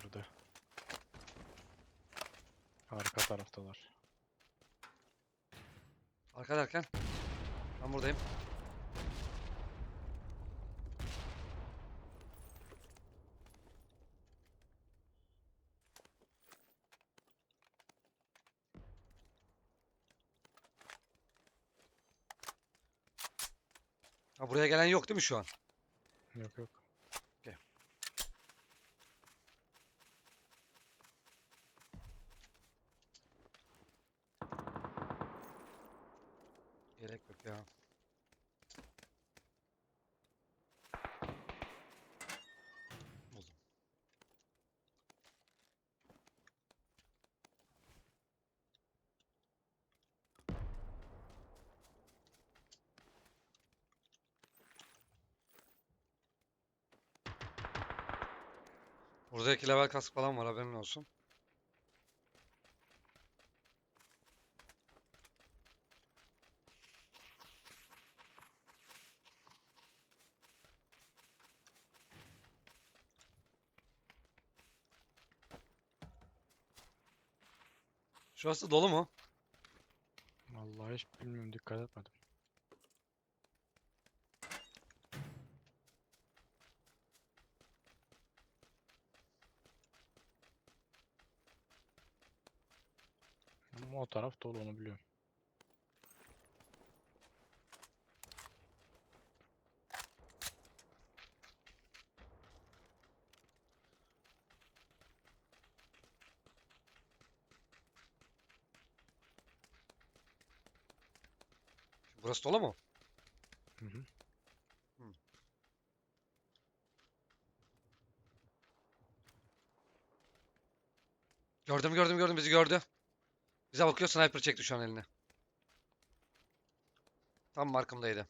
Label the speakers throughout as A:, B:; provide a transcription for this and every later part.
A: Kırdı. Arka taraftalar.
B: Arka derken. Ben buradayım. Ha buraya gelen yok değil mi şu an?
A: Yok yok.
B: Gerek yok ya. Buldum. Burada iki level kask falan var haberin olsun. Şurası dolu mu?
A: Vallahi hiç bilmiyorum dikkat etmedim. Ama o taraf dolu onu biliyorum.
B: Burası dolu mu?
A: Hı hı.
B: Gördüm gördüm gördüm bizi gördü. Bize bakıyor sniper çekti şu an eline. Tam markımdaydı.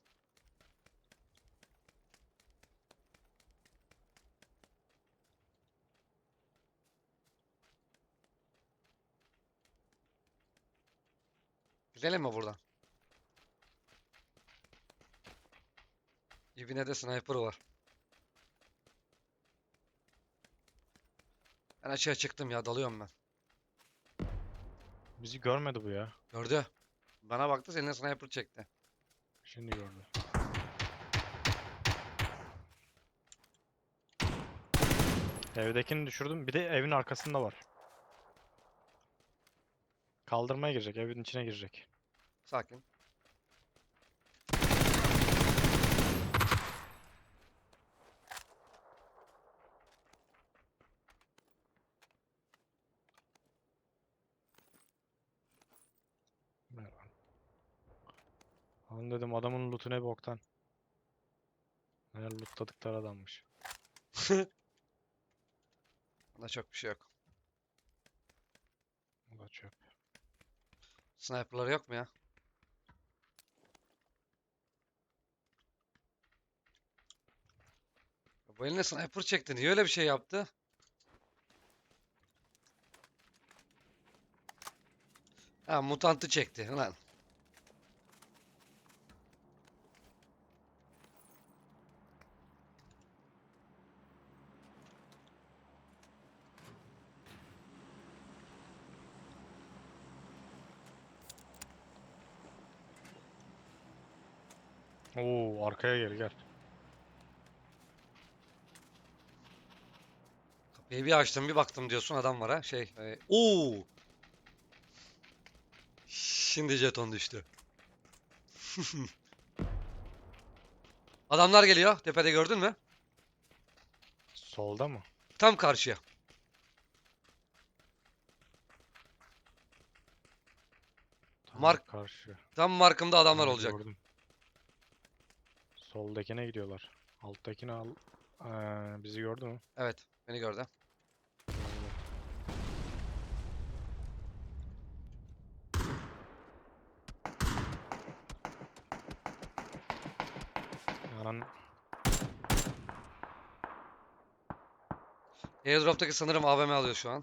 B: Gidelim mi buradan? İbine de sniper var. Ben açığa çıktım ya dalıyorum ben.
A: Bizi görmedi bu ya.
B: Gördü. Bana baktı seninle sniper çekti.
A: Şimdi gördü. Evdekini düşürdüm. Bir de evin arkasında var. Kaldırmaya girecek. Evin içine girecek.
B: Sakin.
A: Oğlum dedim adamın loot'u ne boktan. Meğer lootladıkları adammış.
B: Bunda çok bir şey yok.
A: O da çöp.
B: Yok mu ya? Bu eline sniper çekti. Niye öyle bir şey yaptı? Ha mutantı çekti. Ulan.
A: Oo arkaya gel gel.
B: Kapıyı bir açtım bir baktım diyorsun adam var ha. Şey. E, Oo. Şimdi jeton düştü. Adamlar geliyor. Tepede gördün mü?
A: Solda mı?
B: Tam karşıya.
A: Tam
B: Mark-
A: karşı.
B: Tam markımda adamlar olacak.
A: Gördüm. Soldakine gidiyorlar. Alttakini al. Ee, bizi gördü mü?
B: Evet. Beni gördü.
A: Gördü. Anan
B: Airdrop'taki sanırım AVM alıyor şu an.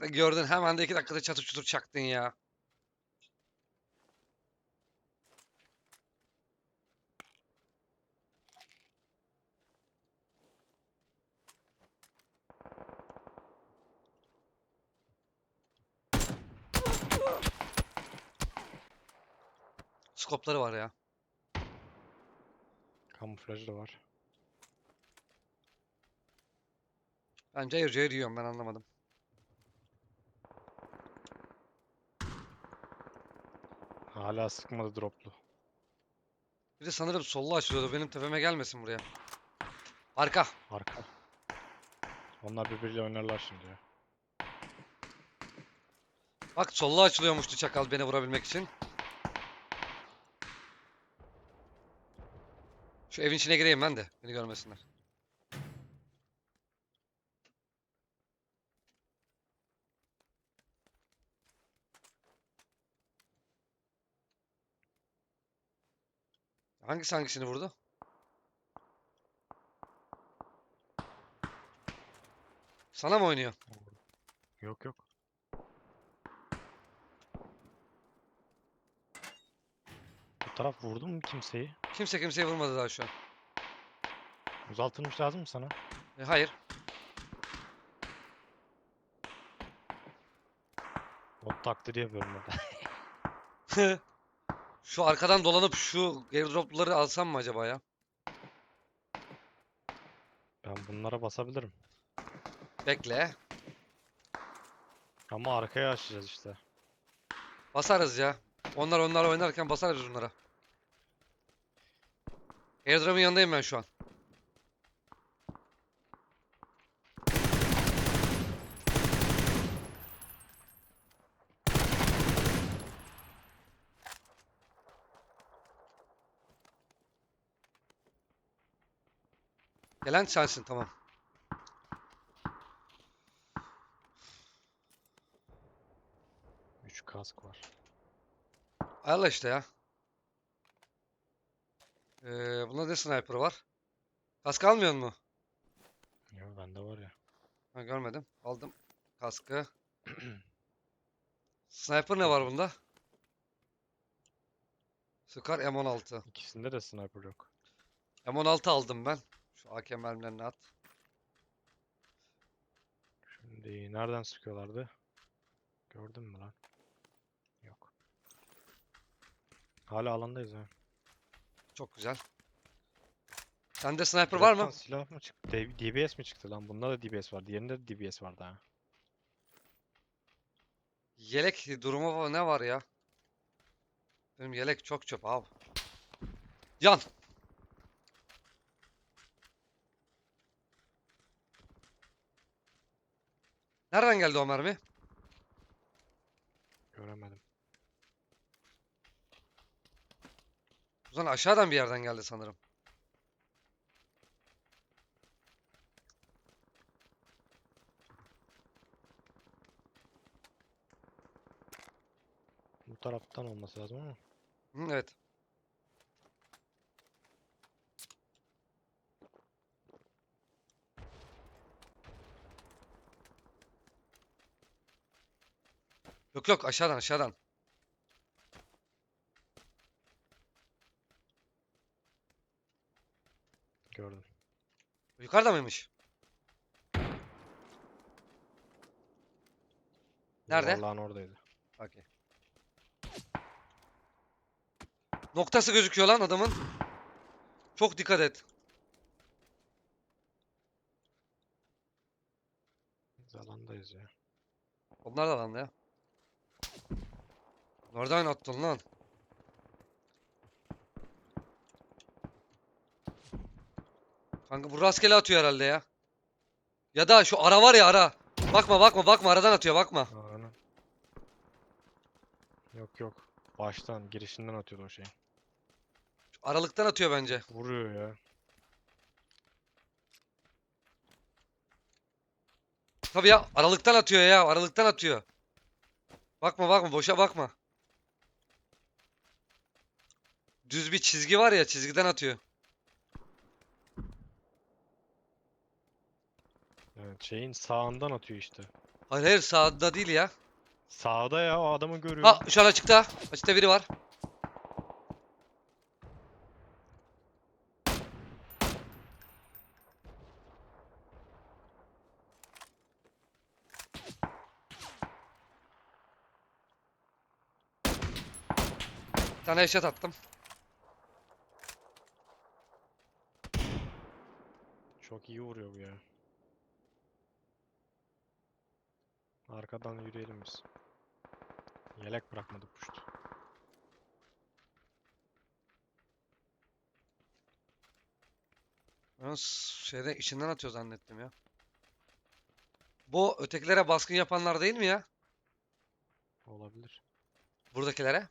B: Nerede gördün? Hemen de iki dakikada çatır çutur çaktın ya. Skopları var ya.
A: Kamuflaj da var.
B: Ben cayır cayır yiyorum ben anlamadım.
A: Hala sıkmadı droplu.
B: Bir de sanırım sollu açılıyordu. Benim tepeme gelmesin buraya. Arka.
A: Arka. Onlar birbiriyle oynarlar şimdi ya.
B: Bak sollu açılıyormuştu çakal beni vurabilmek için. Şu evin içine gireyim ben de. Beni görmesinler. Hangisi hangisini vurdu? Sana mı oynuyor?
A: Yok yok. Bu taraf vurdu mu kimseyi?
B: Kimse kimseyi vurmadı daha şu an.
A: Uzatılmış lazım mı sana?
B: E, hayır.
A: Bot taklidi yapıyorum orada.
B: Şu arkadan dolanıp şu airdropları alsam mı acaba ya?
A: Ben bunlara basabilirim.
B: Bekle.
A: Ama arkaya açacağız işte.
B: Basarız ya. Onlar onlar oynarken basarız onlara. Airdrop'un yanındayım ben şu an. Gelen sensin tamam.
A: Üç kask var.
B: Ayarla işte ya. Ee, bunda ne sniper var? Kask almıyor mu?
A: Ya bende var ya.
B: Ha, görmedim. Aldım kaskı. Sniper ne var bunda? Scar M16.
A: İkisinde de sniper yok.
B: M16 aldım ben. Şu AK mermilerini at.
A: Şimdi nereden sıkıyorlardı? Gördün mü lan? Yok. Hala alandayız ha.
B: Çok güzel. Sende sniper var mı?
A: Silah mı çıktı? D- DBS mi çıktı lan? Bunda da DBS var. Diğerinde de DBS vardı ha.
B: Yelek durumu ne var ya? Benim yelek çok çöp abi. Yan. Nereden geldi o mermi?
A: Göremedim.
B: O zaman aşağıdan bir yerden geldi sanırım.
A: Bu taraftan olması lazım ama.
B: Hı, evet. Yok yok aşağıdan aşağıdan.
A: Gördüm.
B: Yukarıda mıymış? Nerede?
A: Yuvarlağın oradaydı.
B: Okey. Noktası gözüküyor lan adamın. Çok dikkat et.
A: Biz alandayız ya.
B: Onlar da lan ya. Nereden attın lan? Kanka bu rastgele atıyor herhalde ya. Ya da şu ara var ya ara. Bakma bakma bakma aradan atıyor bakma.
A: Aynen. Yok yok. Baştan girişinden atıyordu o şey.
B: Şu aralıktan atıyor bence.
A: Vuruyor ya.
B: Tabii ya aralıktan atıyor ya aralıktan atıyor. Bakma bakma boşa bakma. Düz bir çizgi var ya çizgiden atıyor.
A: Evet şeyin sağından atıyor işte.
B: Hayır hayır sağda değil ya.
A: Sağda ya o adamı görüyorum.
B: Ha şu an açıkta. Açıkta biri var. Tane headshot attım.
A: Çok iyi vuruyor bu ya. Arkadan yürüyelim biz. Yelek bırakmadı puşt.
B: Ben s- şeyde içinden atıyor zannettim ya. Bu ötekilere baskın yapanlar değil mi ya?
A: Olabilir.
B: Buradakilere.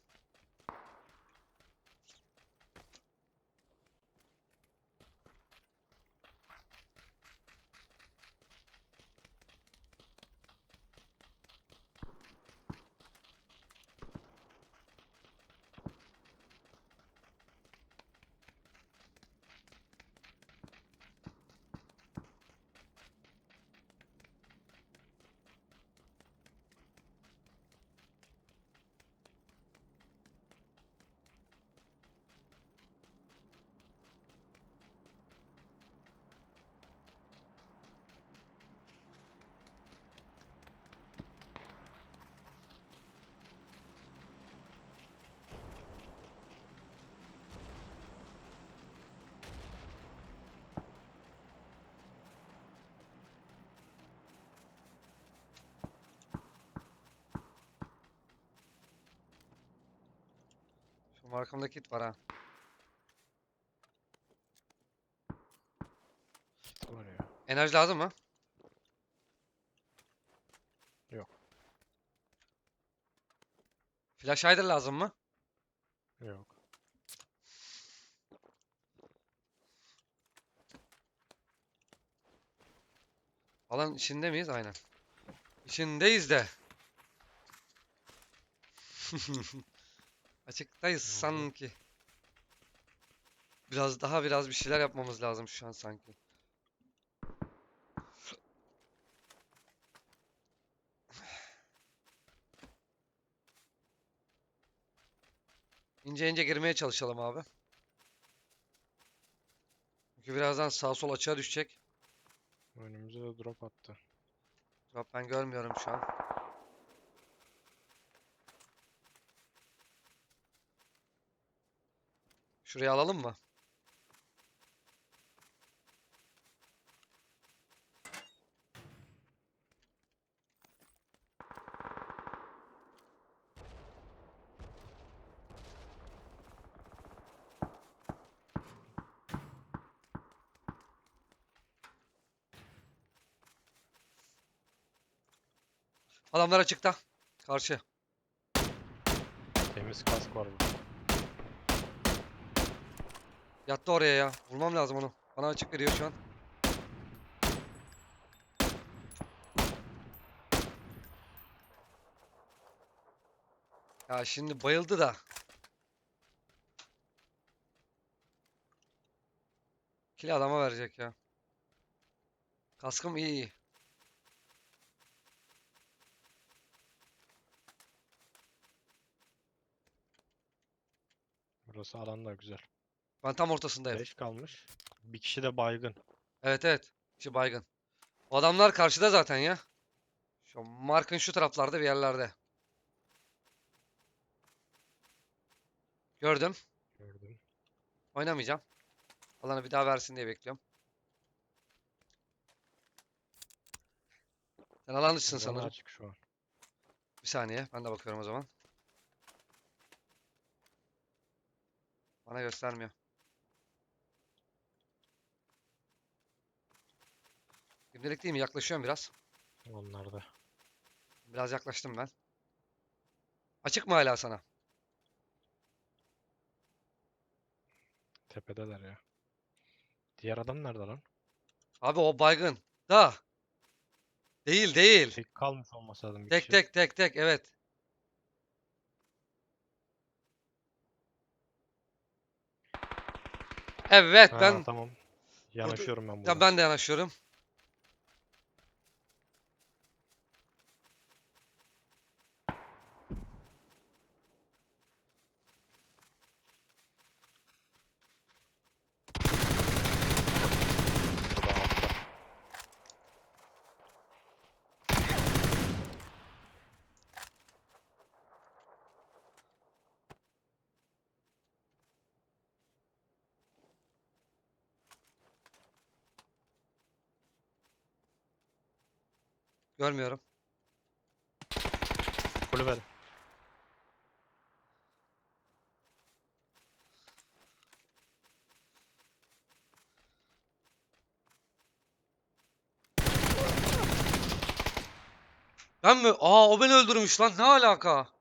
B: Şu arkamda kit var ha.
A: Kit var ya.
B: Enerji lazım mı?
A: Yok.
B: Flash hider lazım mı?
A: Yok.
B: Alan içinde miyiz? Aynen. İçindeyiz de. Açıktayız sanki. Biraz daha biraz bir şeyler yapmamız lazım şu an sanki. İnce ince girmeye çalışalım abi. Çünkü birazdan sağ sol açığa düşecek.
A: Önümüze de drop attı.
B: Drop ben görmüyorum şu an. Şuraya alalım mı? Adamlar açıkta. Karşı.
A: Temiz kask var burada.
B: Yattı oraya ya. Vurmam lazım onu. Bana açık veriyor şu an. Ya şimdi bayıldı da. Kili adama verecek ya. Kaskım iyi iyi.
A: Burası alan da güzel.
B: Ben tam ortasındayım.
A: 5 kalmış. Bir kişi de baygın.
B: Evet evet. Şu baygın. O adamlar karşıda zaten ya. Şu markın şu taraflarda bir yerlerde. Gördüm.
A: Gördüm.
B: Oynamayacağım. Alanı bir daha versin diye bekliyorum. Sen alan dışısın
A: Alanı
B: sanırım.
A: açık şu an.
B: Bir saniye. Ben de bakıyorum o zaman. Bana göstermiyor. Şimdilik değil mi? Yaklaşıyorum biraz.
A: Onlar da.
B: Biraz yaklaştım ben. Açık mı hala sana?
A: Tepedeler ya. Diğer adam nerede lan?
B: Abi o baygın. Da. Değil değil.
A: Tek kalmış olması lazım bir
B: Tek
A: kişi.
B: tek tek tek evet. Evet
A: Ha,
B: ben
A: tamam. Yanaşıyorum ben
B: ya
A: burada.
B: ben de yanaşıyorum. Görmüyorum.
A: Kulübede.
B: Ben mi? Aa o beni öldürmüş lan. Ne alaka?